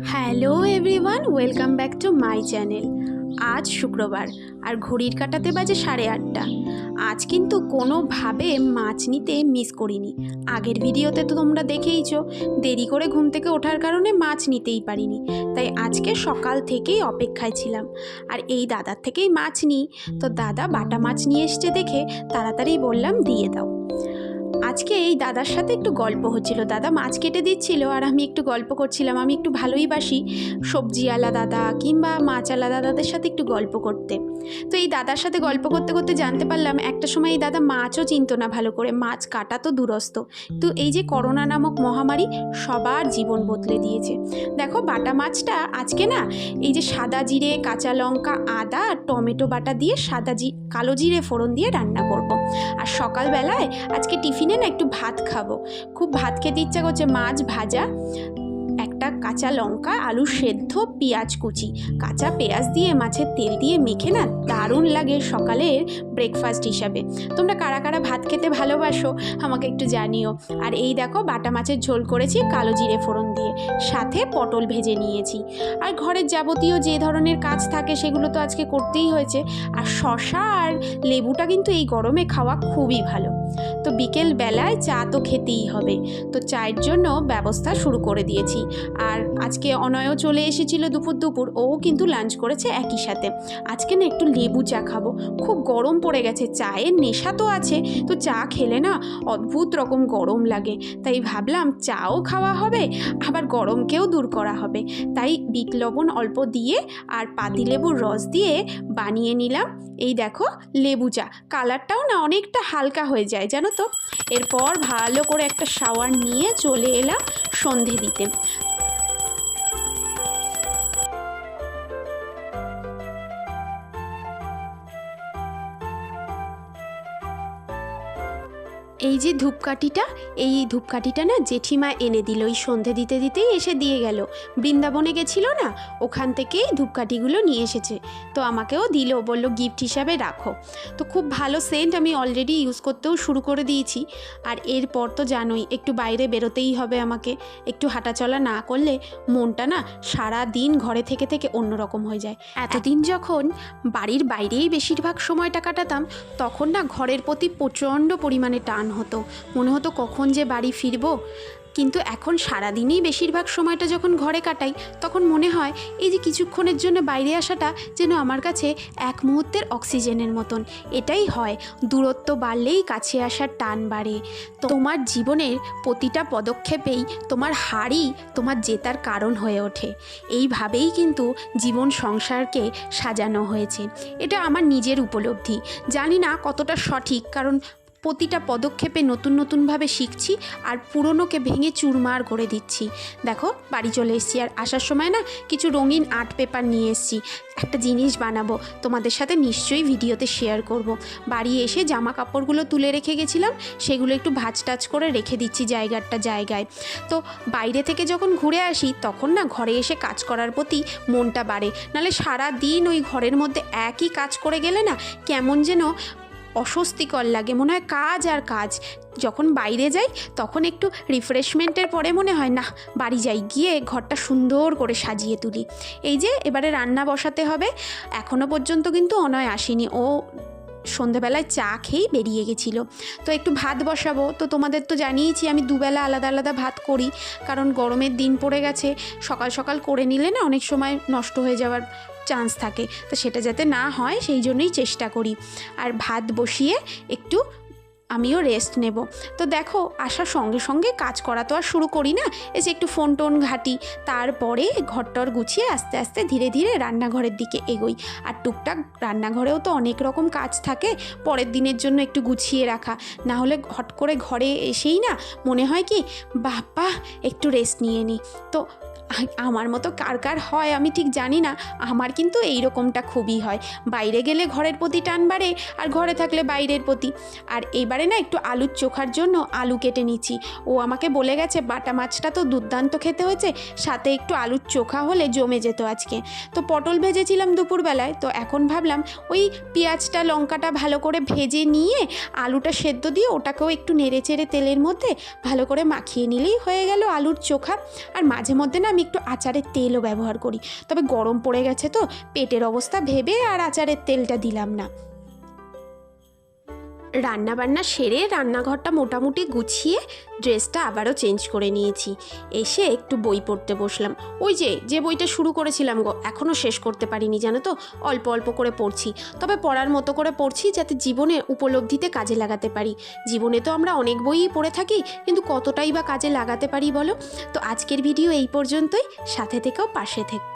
Hello everyone, welcome back to my channel. আজ শুক্রবার, আর ঘড়ির কাটাতে বাজে সাড়ে আটটা। আজ কিন্তু কোনোভাবে মাছ নিতে মিস করিনি। আগের ভিডিওতে তো তোমরা দেখেইছো, দেরি করে ঘুম থেকে ওঠার কারণে মাছ নিতেই পারিনি। তাই আজকে সকাল থেকেই অপেক্ষায় ছিলাম। আর এই দাদার থেকেই মাছ নিই। তো দাদা বাটা মাছ নিয়ে এসছে দেখে তাড়াতাড়ি বললাম, দিয়ে দাও। আজকে এই দাদার সাথে একটু গল্প হচ্ছিল। দাদা মাছ কেটে দিচ্ছিল আর আমি একটু গল্প করছিলাম। আমি একটু ভালোই বাসি। সবজিওয়ালা দাদা কিংবা মাছ মাছওয়ালা দাদাদের সাথে একটু গল্প করতে। তো এই দাদার সাথে গল্প করতে করতে জানতে পারলাম, একটা সময় এই দাদা মাছও চিনতো না ভালো করে। মাছ কাটা তো দূরস্থ তো এই যে করোনা নামক মহামারী সবার জীবন বদলে দিয়েছে। দেখো বাটা মাছটা আজকে না, এই যে সাদা জিরে, কাঁচা লঙ্কা, আদা আর টমেটো বাটা দিয়ে সাদা জি, কালো জিরে ফোড়ন দিয়ে রান্না করব। আর সকালবেলায় আজকে টিফিনে না একটু ভাত খাব। খুব ভাত খেতে ইচ্ছা করছে, মাছ ভাজা, একটা কাঁচা লঙ্কা, আলু সেদ্ধ, পেঁয়াজ কুচি। কাঁচা পেঁয়াজ দিয়ে, মাছের তেল দিয়ে মেখে না দারুণ লাগে সকালের ব্রেকফাস্ট হিসাবে। তোমরা কারা কারা ভাত খেতে ভালোবাসো আমাকে একটু জানিও। আর এই দেখো, বাটা মাছের ঝোল করেছি কালো জিরে ফোড়ন দিয়ে। সাথে পটল ভেজে নিয়েছি। আর ঘরের যাবতীয় যে ধরনের কাজ থাকে সেগুলো তো আজকে করতেই হয়েছে। আর শশা আর লেবুটা কিন্তু এই গরমে খাওয়া খুবই ভালো। তো বিকেল বেলায় চা তো খেতেই হবে। তো চায়ের জন্য ব্যবস্থা শুরু করে দিয়েছি। আর আজকে অনয়ও চলে এসেছিল দুপুর দুপুর ও কিন্তু লাঞ্চ করেছে একই সাথে। আজকে না একটু লেবু চা খাব। খুব গরম পড়ে গেছে, চায়ের নেশা তো আছে। তো চা খেলে না অদ্ভুত রকম গরম লাগে। তাই ভাবলাম চাও খাওয়া হবে, আবার গরমকেও দূর করা হবে। তাই বিট লবণ অল্প দিয়ে আর পাতিলেবুর রস দিয়ে বানিয়ে নিলাম। এই দেখো লেবু চা। কালারটাও না অনেকটা হালকা হয়ে যায়, জানো তো? এরপর ভালো করে একটা শাওয়ার নিয়ে চলে এলাম সন্ধে দিতে। এই যে ধূপকাঠিটা, এই ধূপকাঠিটা না জেঠিমা এনে দিল ওই সন্ধে দিতে দিতেই এসে দিয়ে গেল। বৃন্দাবনে গেছিল না, ওখান থেকেই ধূপকাঠিগুলো নিয়ে এসেছে। তো আমাকেও দিল, বলল গিফট হিসাবে রাখো। তো খুব ভালো সেন্ট আমি অলরেডি ইউজ করতেও শুরু করে দিয়েছি। আর এরপর তো জানোই, একটু বাইরে বেরোতেই হবে আমাকে। একটু হাঁটাচলা না করলে মনটা না সারা দিন ঘরে থেকে থেকে অন্যরকম হয়ে যায়। এতদিন যখন বাড়ির বাইরেই বেশিরভাগ সময়টা কাটাতাম, তখন না ঘরের প্রতি প্রচণ্ড পরিমাণে টান হতো। মনে হতো কখন যে বাড়ি ফিরবো। কিন্তু এখন সারাদিনই বেশিরভাগ সময়টা যখন ঘরে কাটাই, তখন মনে হয় এই যে কিছুক্ষণের জন্য বাইরে আসাটা যেন আমার কাছে এক মুহূর্তের অক্সিজেনের মতন। এটাই হয়, দূরত্ব বাড়লেই কাছে আসার টান বাড়ে। তোমার জীবনের প্রতিটা পদক্ষেপেই তোমার হারই তোমার জেতার কারণ হয়ে ওঠে। এইভাবেই কিন্তু জীবন সংসারকে সাজানো হয়েছে। এটা আমার নিজের উপলব্ধি। জানি না কতটা সঠিক, কারণ প্রতিটা পদক্ষেপে নতুন নতুনভাবে শিখছি আর পুরনোকে ভেঙে চুরমার করে দিচ্ছি। দেখো, বাড়ি চলে এসেছি আর আসার সময় না কিছু রঙিন আর্ট পেপার নিয়ে এসেছি। একটা জিনিস বানাবো, তোমাদের সাথে নিশ্চয়ই ভিডিওতে শেয়ার করব। বাড়ি এসে জামা কাপড়গুলো তুলে রেখে গেছিলাম, সেগুলো একটু ভাজ টাচ করে রেখে দিচ্ছি জায়গাটা জায়গায়। তো বাইরে থেকে যখন ঘুরে আসি, তখন না ঘরে এসে কাজ করার প্রতি মনটা বাড়ে। নাহলে সারা দিন ওই ঘরের মধ্যে একই কাজ করে গেলে না কেমন যেন অস্বস্তিকর লাগে, মনে হয় কাজ আর কাজ। যখন বাইরে যাই, তখন একটু রিফ্রেশমেন্টের পরে মনে হয় না বাড়ি যাই। গিয়ে ঘরটা সুন্দর করে সাজিয়ে তুলি। এই যে, এবারে রান্না বসাতে হবে। এখনও পর্যন্ত কিন্তু অনয় আসেনি। ও সন্ধেবেলায় চা খেয়েই বেরিয়ে গেছিল। তো একটু ভাত বসাবো। তো তোমাদের তো জানিয়েছি আমি দুবেলা আলাদা আলাদা ভাত করি। কারণ গরমের দিন পড়ে গেছে, সকাল সকাল করে নিলে না অনেক সময় নষ্ট হয়ে যাওয়ার চান্স থাকে। তো সেটা যাতে না হয়, সেই জন্যই চেষ্টা করি। আর ভাত বসিয়ে একটু আমিও রেস্ট নেব। তো দেখো, আসার সঙ্গে সঙ্গে কাজ করা তো আর শুরু করি না। এসে একটু ফোন টোন ঘাটি, তারপরে ঘরটর গুছিয়ে আস্তে আস্তে ধীরে ধীরে রান্নাঘরের দিকে এগোই। আর টুকটাক রান্নাঘরেও তো অনেক রকম কাজ থাকে, পরের দিনের জন্য একটু গুছিয়ে রাখা। না হলে হট করে ঘরে এসেই না মনে হয় কি, বাপ্পা, একটু রেস্ট নিয়ে নিই তো আমার মতো কার কার হয় আমি ঠিক জানি না, আমার কিন্তু এই রকমটা খুবই হয়। বাইরে গেলে ঘরের প্রতি টান বাড়ে, আর ঘরে থাকলে বাইরের প্রতি। আর এবারে এবারে না একটু আলুর চোখার জন্য আলু কেটে নিচ্ছি। ও আমাকে বলে গেছে বাটা মাছটা তো দুর্দান্ত খেতে হয়েছে, সাথে একটু আলুর চোখা হলে জমে যেত আজকে। তো পটল ভেজেছিলাম দুপুরবেলায়, তো এখন ভাবলাম ওই পেঁয়াজটা, লঙ্কাটা ভালো করে ভেজে নিয়ে আলুটা সেদ্ধ দিয়ে ওটাকেও একটু নেড়ে চেড়ে তেলের মধ্যে ভালো করে মাখিয়ে নিলেই হয়ে গেল আলুর চোখা। আর মাঝে মধ্যে না আমি একটু আচারের তেলও ব্যবহার করি। তবে গরম পড়ে গেছে তো, পেটের অবস্থা ভেবে আর আচারের তেলটা দিলাম না। রান্না বান্না সেরে রান্নাঘরটা মোটামুটি গুছিয়ে ড্রেসটা আবারও চেঞ্জ করে নিয়েছি। এসে একটু বই পড়তে বসলাম। ওই যে যে বইটা শুরু করেছিলাম গো, এখনও শেষ করতে পারিনি, জানো তো? অল্প অল্প করে পড়ছি। তবে পড়ার মতো করে পড়ছি যাতে জীবনে উপলব্ধিতে কাজে লাগাতে পারি। জীবনে তো আমরা অনেক বইই পড়ে থাকি, কিন্তু কতটাই বা কাজে লাগাতে পারি বলো? তো আজকের ভিডিও এই পর্যন্তই। সাথে থেকেও পাশে থেকে